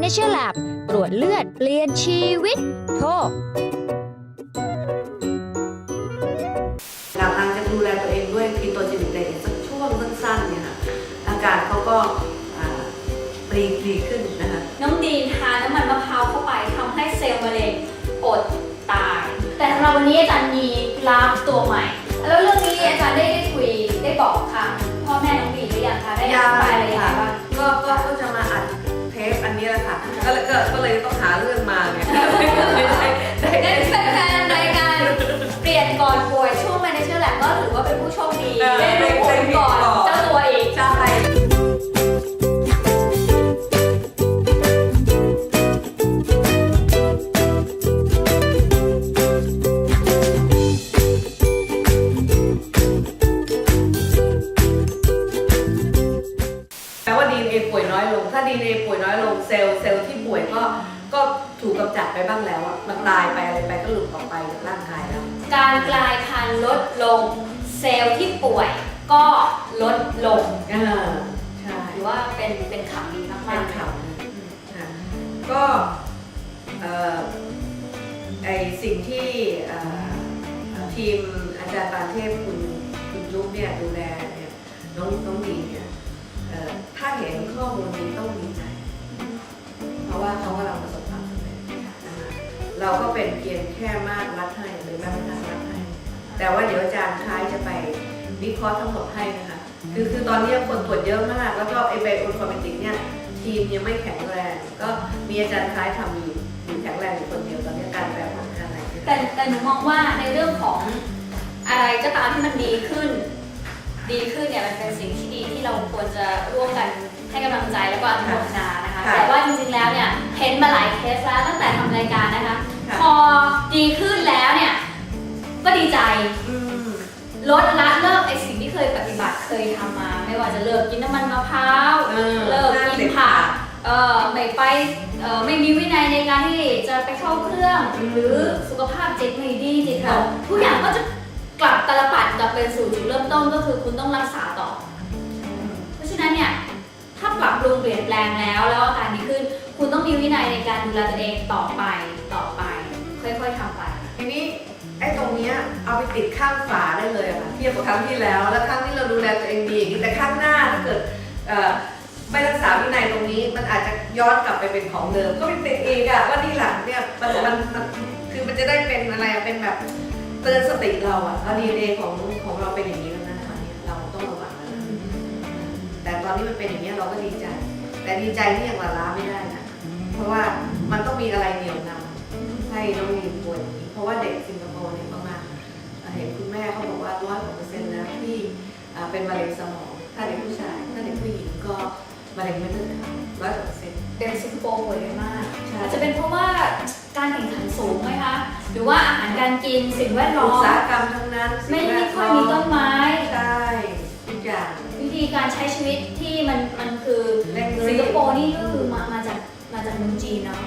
Manager Lab ตรวจเลือดเปลี่ยนชีวิต โทร หลังจากดูแลตัวเองด้วยคีโตเจนิกไดเอทสักช่วงสั้นๆเนี่ยค่ะอาการเขาก็อ่าดีดีขึ้นนะคะ น้องดีนทานน้ำมันมะพร้าวเข้าไปทำให้เซลล์มะเร็งอดตาย แต่สำหรับวันนี้อาจารย์มีกราฟตัวใหม่ แล้วเรื่องนี้อาจารย์ได้ได้คุยได้บอกทางพ่อแม่น้องดีนหรือยังคะได้อธิบายอะไรยังไงบ้าง ก็ก็ก็จะมาอัดเทป อันนี้แหละค่ะ ก็เลยก็ก็เลยต้องหาเรื่องมาไงได้ได้เป็นได้ แฟนๆรายการเปลี่ยนก่อนป่วยช่วง Manager Lab ก็ถือว่าเป็นผู้โชคดีเออได้รู้ ง เซลล์ที่ป่วยก็ลดลงอ่าใช่ถือว่าเป็นเป็นข่าวดีมากเป็นๆข่าวดีค่ะก็เอ่อไอสิ่งที่เอ่อทีมอาจารย์ปานเทพคุณคุณยุ้เนี่ยดูแลเนี่ยน้องน้องดีเนี่ยเอ่อถ้าเห็นข้อมูลนี้ต้องดีใจ เพราะว่าเขากำลังประสบความสำเร็จนะคะเราก็เป็นเพียงแค่มาตรวัดให้หรือมาตรฐานวัดให้ แต่ว่าเดี๋ยวอาจารย์คล้ายจะไปวิเคราะห์ทั้งหมดให้นะคะ คือคือตอนนี้คนตรวจเยอะมากแล้วก็ไอไบโอฟอร์เมติกเนี่ยทีมยังไม่แข็งแรง ก็มีอาจารย์คล้ายทำอยู่อยู่แข็งแรงอยู่คนเดียวตอนนี้การแปลผลการอะไรเนี่ยแต่แต่หนูมองว่าในเรื่องของอะไรก็ตามที่มันดีขึ้น ดีขึ้นเนี่ยมันเป็นสิ่งที่ดีที่เราควรจะร่วมกันให้กำลังใจแล้วก็อนุโมทนานะคะค่ะแต่ว่าจริงๆแล้วเนี่ยเห็นมาหลายเคสแล้วตั้งแต่ทำรายการนะคะค่ะพอดีขึ้นแล้วเนี่ย ก็ดีใจอืมลดละเลิกไอสิ่งที่เคยปฏิบัติเคยทำมา ไม่ว่าจะเลิกกินน้ำมันมะพร้าวเออเลิกกินผักเอ่อไม่ไปเอ่อไม่มีวินัยในการที่จะไปเข้าเครื่อง หรือสุขภาพจิตไม่ดีจิตตกทุกอย่างก็จะกลับตลปัดกลับเป็นสู่จุดเริ่มต้นก็คือคุณต้องรักษาต่อ เพราะฉะนั้นเนี่ยถ้าปรับปรุงเปลี่ยนแปลงแล้วแล้วอาการดีขึ้น คุณต้องมีวินัยในการดูแลตัวเองต่อไปต่อไป ค่อยๆทำไปทีนี้ไอ้ตรง เอาไปติดข้างฝาได้เลยค่ะเทียบกับครั้งที่แล้ว แล้วครั้งที่เราดูแลตัวเองดีอย่างนี้แต่ข้างหน้าถ้าเกิดไม่รักษาวินัยตรงนี้มันอาจจะย้อนกลับไปเป็นของเดิม ก็เป็นติดอีกอะว่าที่หลังเนี่ยมันมันคือมันจะได้เป็นอะไรเป็นแบบเตือนสติเราอะว่าดีเอของของเราเป็นอย่างนี้แล้วนะตอนนี้เราต้องระวังแล้วนะแต่ตอนนี้มันเป็นอย่างนี้เราก็ดีใจ แต่ดีใจที่ยังละล้าไม่ได้นะเพราะว่ามันต้องมีอะไรเหนี่ยวนำให้น้องมีนป่วยอย่างนี้เพราะว่าเด็ก ม่เขาบอกว่าร้อยกว่าเปอร์เซ็นต์แล้วที่อ่าเป็นมะเร็งสมอง ถ้าเด็กผู้ชาย ถ้าเด็กผู้หญิงก็มะเร็งไม่เลือดขาวร้อยกว่าเปอร์เซ็นต์เด็กสิงคโปร์ป่วยเยอะมากใช่อาจจะเป็นเพราะว่าการแข่งขันสูงไหมคะ หรือว่าอาหารการกินสิ่งแวดล้ออุมตสาหกรรมทั้งนั้น ไม่สิ่งแวไม่ดค่อยมีต้นไม้ ใช่ทุกอย่าง วิธีการใช้ชีวิตที่มันมันคือเร่งสิรีงคบโปร์นี่ก็คือมามาจากมาจากเมืองจีนเนาะ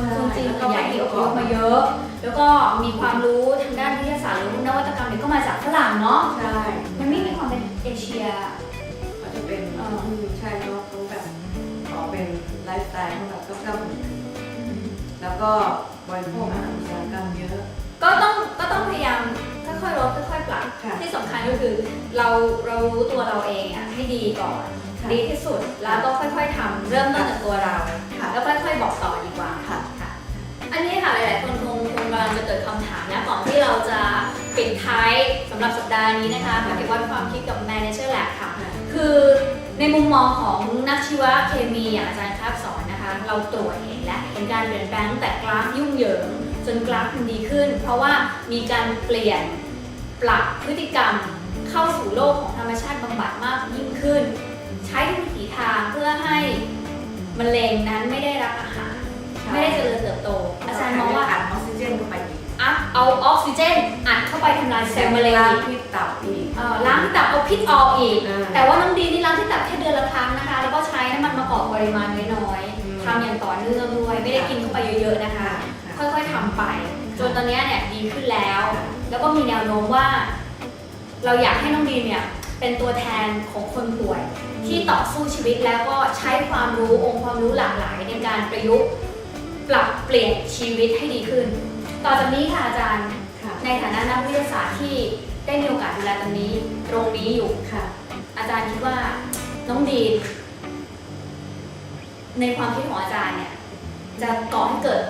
คนใช่คนจีนแล้วก็ส่วนใหญ่ที่อพยพมาเยอะ แล้วก็มีความรู้ทางด้านวิทยาศาสตร์หรือนวัตกรรมเนี่ยก็มาจากฝรั่งเนาะใช่มันไม่มีความเป็นเอเชียเขาจะเป็นเอออืมใช่เขาเขาแบบขอเป็นไลฟ์สไตล์เขาแบบก็กำมือแล้วก็บริโภคอาหารอุตสาหกรรมเยอะ ก็ต้องก็ต้องพยายามค่อยๆลดค่อยๆปรับค่ะที่สำคัญก็คือเราเรารู้ตัวเราเองอะให้ดีก่อนค่ะดีที่สุดแล้วก็ค่อย ๆทำเริ่มต้นจากตัวเราค่ะแล้วค่อยๆบอกต่อดีกว่า หลายๆคนคงคงกำลังจะเกิดคำถามนะก่อนที่เราจะปิดท้ายสำหรับสัปดาห์นี้นะคะปฏิวัติความคิดกับ Manager Lab ค่ะ คือในมุมมองของนักชีวเคมีอย่างอาจารย์ครับสอนนะคะ เราตรวจเห็นและเห็นการเปลี่ยนแปลงตั้งแต่กราฟยุ่งเหยิง จนกราฟมันดีขึ้น เพราะว่ามีการเปลี่ยนปรับพฤติกรรมเข้าสู่โลกของธรรมชาติบำบัดมากยิ่งขึ้น ใช้ทุกวิถีทางเพื่อให้มะเร็งนั้นไม่ได้รับอาหาร ไม่ได้เจริญเติบโต อาจารย์มองว่าอัดออกซิเจนเข้าไปอีกอัพเอาออกซิเจนอัดเข้าไปทำลายเซลล์มะเร็งล้างอีกพิษตับอีก เอ่อล้างที่ตับเอาพิษออกอีก อ่า แต่ว่าน้องดีนี่ล้างที่ตับแค่เดือนละครั้งนะคะ แล้วก็ใช้น้ำมันมะกอกปริมาณน้อยอืม ๆทำอย่างต่อเนื่องด้วย ไม่ได้กินเข้าไปเยอะๆนะคะ ค่อยๆทำไป จนตอนเนี้ยเนี่ยดีขึ้นแล้ว แล้วก็มีแนวโน้มว่า เราอยากให้น้องดีเนี่ยเป็นตัวแทนของคนป่วยอที่ต่อสู้ชีวิตแล้วก็ใช้ความรู้องค์ความรู้หลากหลายในการประยุกต์ ปรับเปลี่ยนชีวิตให้ดีขึ้น ต่อจากนี้ค่ะอาจารย์ ค่ะ ในฐานะนักวิทยาศาสตร์ที่ได้มีโอกาสดูแลตรงนี้ตรงนี้อยู่ ค่ะ อาจารย์คิดว่าน้องดีนในความคิดของอาจารย์เนี่ยจะก่อให้เกิด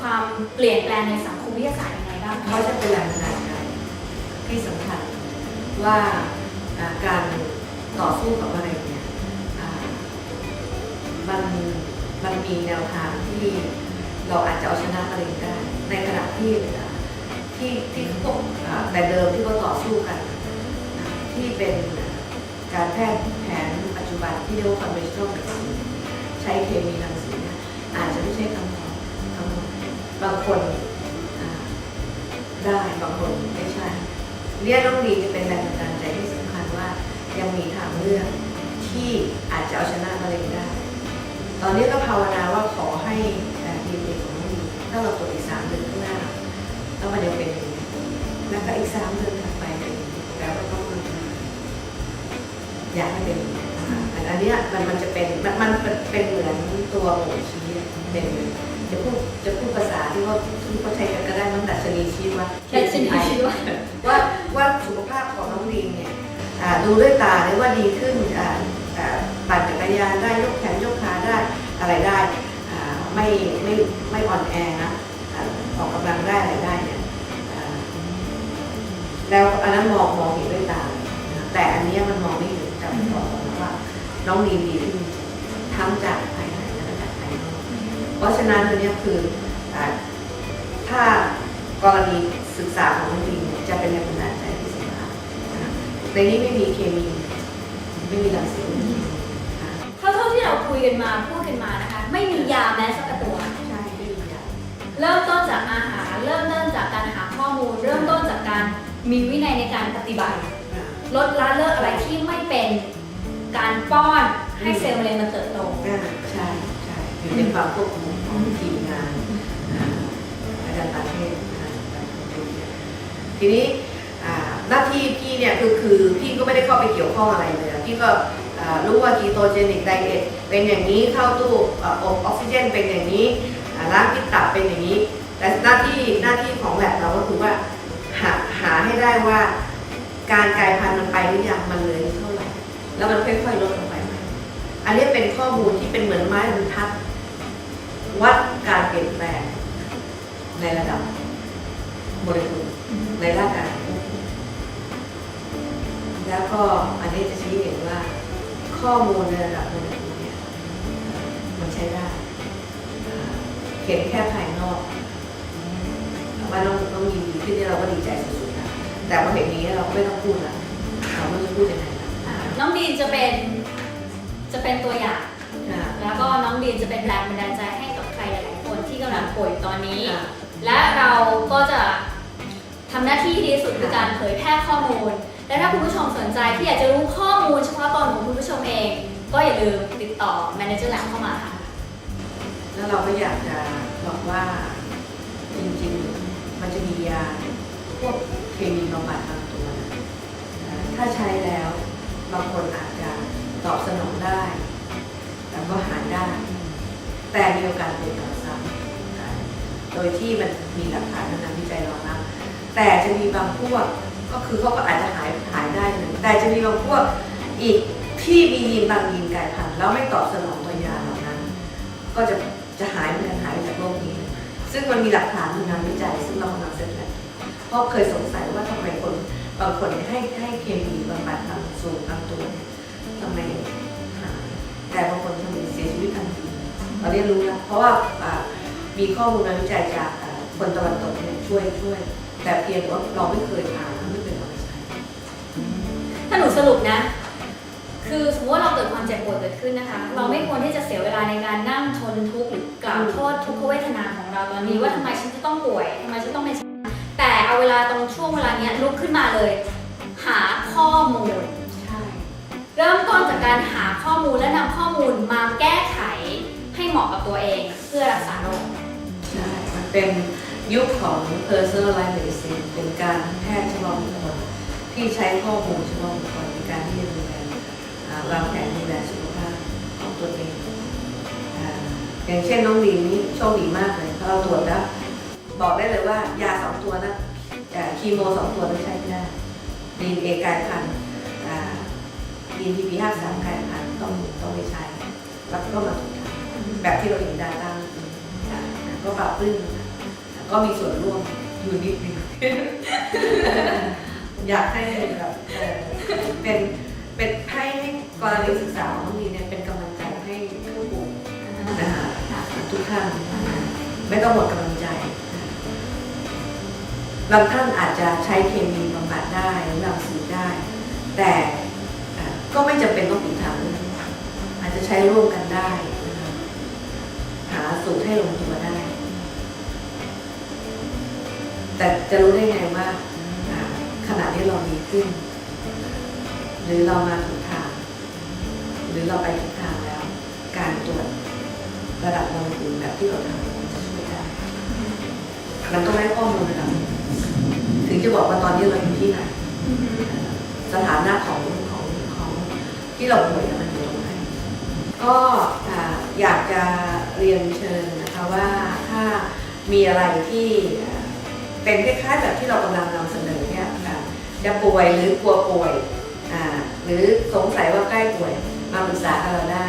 ความเปลี่ยนแปลงในสังคมวิทยาศาสตร์ยังไงบ้างเขาจะเป็นแรงบันดาลใจที่สำคัญว่าอ่าการต่อสู้กับมะเร็งเนี่ยอ่ามัน มันมีแนวทางที่เราอาจจะเอาชนะมะเร็งได้ ในขณะที่ที่ที่พวกแต่เดิมที่เขาต่อสู้กัน ที่เป็นการแพทย์แผนปัจจุบันที่เรียกว่า conventional medicine ใช้เคมีรังสีนี่ยอาจจะไม่ใช่คำตอบบางคนได้บางคนไม่ใช่เรียกน้องดีจะเป็นแรงบันดาลใจที่สำคัญว่ายังมีทางเลือกที่อาจจะเอาชนะมะเร็งได้ ตอนนี้ก็ภาวนาว่าขอให้ดีเอ็ของน้องดีถ้าเราตรวจอีกสามเดือนข้างหน้าแล้วมันยังเป็นอย่างนี้แล้วก็อีกสามเดือนถัดไปเป็นอย่างนี้แล้วก็ต้องมาอยากให้เป็นอันนี้มันมันจะเป็นมันมันเป็นเหมือนตัวหมูชี้เป็นจะพูดจะพูดภาษาที่เขาที่เขาใช้กันก็ได้ตั้งแต่ชนีชีว่าใช้ชนิดชีว่าว่าว่าสุขภาพของน้องดีเนี่ยดูด้วยตาเลยว่าดีขึ้นปั่นจักรยานได้ยกแขนยก อะไรได้ไม่ไม่ไม่อ่อนแอนะออกกำลังได้อะไรได้เนี่ยแล้วอันนั้นมองมองเห็นด้วยตาแต่อันเนี้ยมันมองไม่เห็นจำบอกนะว่า น้องดีดีขึ้นทั้งจากภายในและจากภายนอกเพราะฉะนั้นตัวเนี้ยคือถ้ากรณีศึกษาของน้องดีมเนี่ยจะเป็นแรงบันดาลใจที่สำคัญในนี้ไม่มีเคมี ไม่มีรังสีไม่ ยกันมาพูดกันมานะคะ ไม่มียาแม้สักตัว ใช่ไม่มียาเริ่มต้นจากอาหาร เริ่มต้นจากการหาข้อมูล เริ่มต้นจากการมีวินัยในการปฏิบัติอ่าลดละเลิกอะไรที่ไม่เป็นการป้อนให้เซลล์มะเร็งมันเติบโต อ่าใช่ใช่อยู่ในความควบคุมของทีมงานอ่าอาจารย์ตาเทพนะคะอาจารย์ตาเทพเนี่ยทีนี้อ่าหน้าที่พี่เนี่ยคือคือพี่ก็ไม่ได้เข้าไปเกี่ยวข้องอะไรเลยอะพี่ก็อ่า รู้ว่ากีโตเจนิกไดเอทเป็นอย่างนี้เข้าตู้ออบออกซิเจนเป็นอย่างนี้ล้างพิษตับเป็นอย่างนี้ แต่หน้าที่หน้าที่ของแลบเราก็คือว่าหาหาให้ได้ว่าการกลายพันธุ์มันไปหรือยังมันเลยเท่าไหร่แล้วมันค่อยๆลดลงไปไหมอันนี้เป็นข้อมูลที่เป็นเหมือนไม้บรรทัด วัดการเปลี่ยนแปลงในระดับโมเลกุลในร่างกายแล้วก็อันนี้จะชี้เห็นว่า ข้อมูลในระดับโมเลกุลเนี่ยมันใช้ได้อ่าเห็นแค่ภายนอกว่าต้องต้องมีดีขึ้นนี่เราก็ดีใจสุดๆนะแต่พอเห็นอย่างนี้เราก็ไม่ต้องพูดละเราไม่รู้จะพูดยังไงละน้องดีนจะเป็นจะเป็นตัวอย่างค่ะแล้วก็น้องดีนจะเป็นแรงบันดาลใจให้กับใครหลายๆคนที่กำลังป่วยอยู่ตอนนี้ค่ะและเราก็จะทำหน้าที่ที่ดีที่สุดคือการเผยแพร่ข้อมูล และถ้าคุณผู้ชมสนใจที่อยากจะรู้ข้อมูลเฉพาะตนของคุณผู้ชมเอง ก็อย่าลืมติดต่อ Manager Lab เข้ามาค่ะ แล้วเราก็อยากจะบอกว่าจริงๆ มันจะมียาพวกเคมีบำบัดบางตัวนะถ้าใช้แล้วบางคนอาจจะตอบสนองได้แต่ก็หายได้ แต่มีโอกาสเป็นต่อซ้ำโดยที่มันมีหลักฐานทางการวิจัยรองรับแต่จะมีบางพวก ก็คือเขาก็อาจจะหายหายได้เลยแต่จะมีบางพวกอีกที่มียีนบางยีนกลายพันธุ์แล้วไม่ตอบสนองตัวยาเหล่านั้น ก็จะจะหายเหมือนกันหายจากโลกนี้ ซึ่งมันมีหลักฐานทางานวิจัย ซึ่งเรากำลังเสร็จแล้วเพราะเคยสงสัยว่าทำไมคนบางคนให้ให้เคมีบำบัดบางสูงบางตัวทำไมหายแต่บางคนทำไมเสียชีวิตทันทีเราได้รู้แล้วเพราะว่ามีข้อมูลงานวิจัยจากคนตะวันตกช่วยช่วย แต่เพียงว่าเราไม่เคยอ่าน ถ้าหนูสรุปนะ คือสมมติว่าเราเกิดความเจ็บปวดเกิดขึ้นนะคะ เราไม่ควรที่จะเสียเวลาในการนั่งทนทุกข์หรือกล่าวโทษทุกขเวทนาของเราตอนนี้ว่าทำไมฉันจะต้องป่วยทำไมฉันต้องเป็นแต่เอาเวลาตรงช่วงเวลาเนี้ยลุกขึ้นมาเลย หาข้อมูลเริ่มต้นจากการหาข้อมูลและนำข้อมูลมาแก้ไขให้เหมาะกับตัวเองเพื่อรักษาโรคใช่มันเป็นยุคของ personalized medicine เป็นการแพทย์เฉพาะ ที่ใช้ข้อมูลเฉพาะบุคคลในการที่จะดูแลวางแผนดูแลสุขภาพของตัวเองอย่างเช่นน้องดีนนี่โชคดีมากเลยเพราะเราตรวจแล้วบอกได้เลยว่ายาสองตัวนะเอ่อคีโมสองตัวนั้นใช้ไม่ได้ดีนเอกายพันธุ์ดีนทีพีห้าสามกายพันธุ์ต้องต้องไม่ใช้แล้วก็มาถูกทางแบบที่เราเห็นดาต้าก็ปรับปรื้มนก็มีส่วนร่วมอยู่นิดนึง อยากให้แบบเอ่อเป็นเป็นให้ให้กรณีศึกษาของน้องมีเนี่ยเป็นกำลังใจให้ผู้ป่วยนะคะทุกท่านไม่ต้องหมดกำลังใจบางท่านอาจจะใช้เคมีบำบัดได้หรือรังสีได้ แต่เอ่อก็ไม่จำเป็นต้องปิดทางเลือกอาจจะใช้ร่วมกันได้นะคะหาสูตรให้ลงตัวได้ แต่จะรู้ได้ไงว่า ขณะนี้เราดีขึ้น หรือเรามาถูกทาง หรือเราไปถูกทางแล้ว การตรวจระดับโมเลกุลแบบที่เราทำมันจะช่วยได้มันต้องได้ข้อมูลระดับถึงจะบอกว่าตอนนี้เราอยู่ที่ไหนสถานะของของของที่เราป่วยมันอยู่ตรงไหนก็อยากจะเรียนเชิญนะคะว่าถ้ามีอะไรที่เป็นคล้ายๆแบบที่เรากำลังนำเสนอ จะป่วยหรือกลัวป่วยอ่าหรือสงสัยว่าใกล้ป่วยมาปรึกษากับเราได้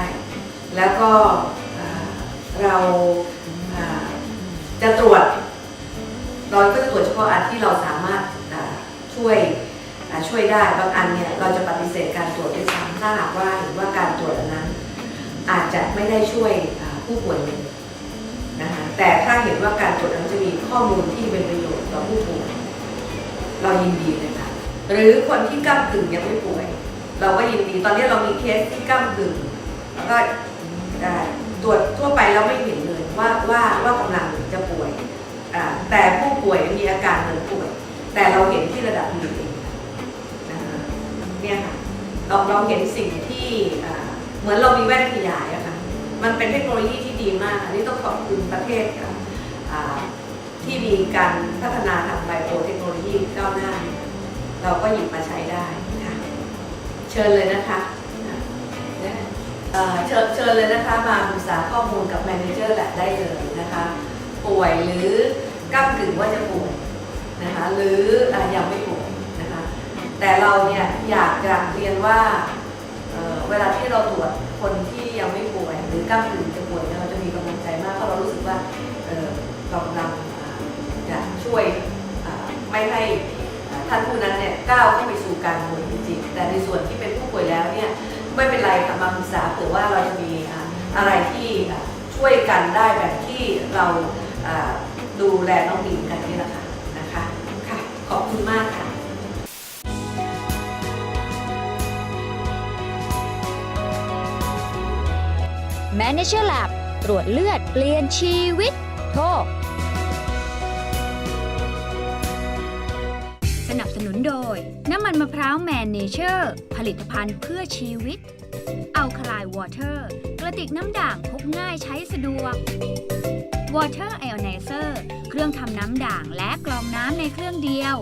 แล้วก็เราจะตรวจเราก็จะตรวจเฉพาะอันที่เราสามารถช่วยช่วยได้บางอันเนี่ยเราจะปฏิเสธการตรวจด้วยซ้ำถ้าหากว่าเห็นว่าการตรวจอันนั้น อาจจะไม่ได้ช่วยผู้ป่วยเลยนะคะแต่ถ้าเห็นว่าการตรวจนั้นจะมีข้อมูลที่เป็นประโยชน์ต่อผู้ป่วยเรายินดีเลยค่ะ หรือคนที่ก้ามกึ่งยังไม่ป่วย เราก็ยินดีตอนนี้เรามีเคสที่ก้ามกึ่งแล้วก็ได้ตรวจทั่วไปเราไม่เห็นเลยว่าว่าว่ากำลังจะป่วยแต่ผู้ป่วยมีอาการเหมือนป่วย แต่เราเห็นที่ระดับดีเองเนี่ยค่ะเราเราเห็นสิ่งที่เหมือนเรามีแว่นขยายอะค่ะมันเป็นเทคโนโลยีที่ดีมาก อันนี้ต้องขอบคุณประเทศค่ะที่มีการพัฒนาทางไบโอเทคโนโลยีก้าวหน้า เราก็หยิบมาใช้ได้ค่ะเชิญเลยนะคะเชิญเชิญเลยนะคะมาปรึกษาข้อมูลกับแมเนเจอร์แลบได้เลยนะคะป่วยหรือก้ากึ่งว่าจะป่วยนะคะหรืออยังไม่ป่วยนะคะแต่เราเนี่ยอยากจะเรียนว่าเเวลาที่เราตรวจคนที่ยังไม่ป่วย หรือก้ากึ่งจะป่วยเราจะมีกำลังใจมากเพราะเรารู้สึกว่าเอ่อเรากำลังจะช่วยไม่ให้ ท่านผู้นั้นเนี่ยก้าวเข้าไปสู่การป่วยจริงๆแต่ในส่วนที่เป็นผู้ป่วยแล้วเนี่ยไม่เป็นไรค่ะมาปรึกษาเผื่อว่าเราจะมีอะไรที่ช่วยกันได้แบบที่เราดูแลน้องดีกันนี่แหละค่ะนะคะค่ะขอบคุณมากค่ะ Manager Lab ตรวจเลือดเปลี่ยนชีวิตโทร โดย น้ำมันมะพร้าวแมนเนเจอร์ ผลิตภัณฑ์เพื่อชีวิตเอลคลายวอเตอร์ กระติกน้ำด่างพกง่ายใช้สะดวก Water i o n i z e r เครื่องทำน้ำด่างและกรองน้ำในเครื่องเดียว